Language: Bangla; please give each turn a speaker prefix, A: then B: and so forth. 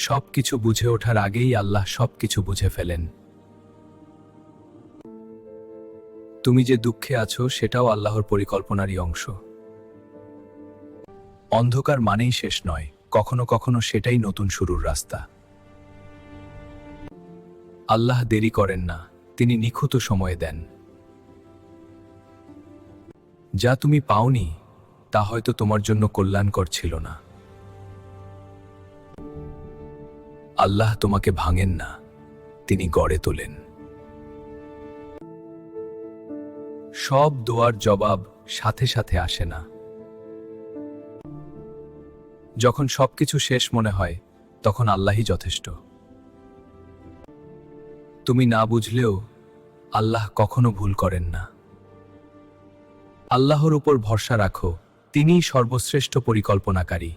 A: সব কিছু বুঝে ওঠার আগেই আল্লাহ সব কিছু বুঝে ফেলেন। তুমি যে দুঃখে আছো, সেটাও আল্লাহর পরিকল্পনারই অংশ। অন্ধকার মানেই শেষ নয়, কখনো কখনো সেটাই নতুন শুরুর রাস্তা। আল্লাহ দেরি করেন না, তিনি নিখুঁত সময় দেন। যা তুমি পাওনি, তা হয়তো তোমার জন্য কল্যাণকর ছিল না। আল্লাহ তোমাকে ভাঙেন না, তিনি গড়ে তোলেন। সব দোয়ার জবাব সাথে সাথে আসে না। যখন সবকিছু শেষ মনে হয়, তখন আল্লাহই যথেষ্ট। তুমি না বুঝলেও আল্লাহ কখনো ভুল করেন না। আল্লাহর উপর ভরসা রাখো, তিনিই সর্বশ্রেষ্ঠ পরিকল্পনাকারী।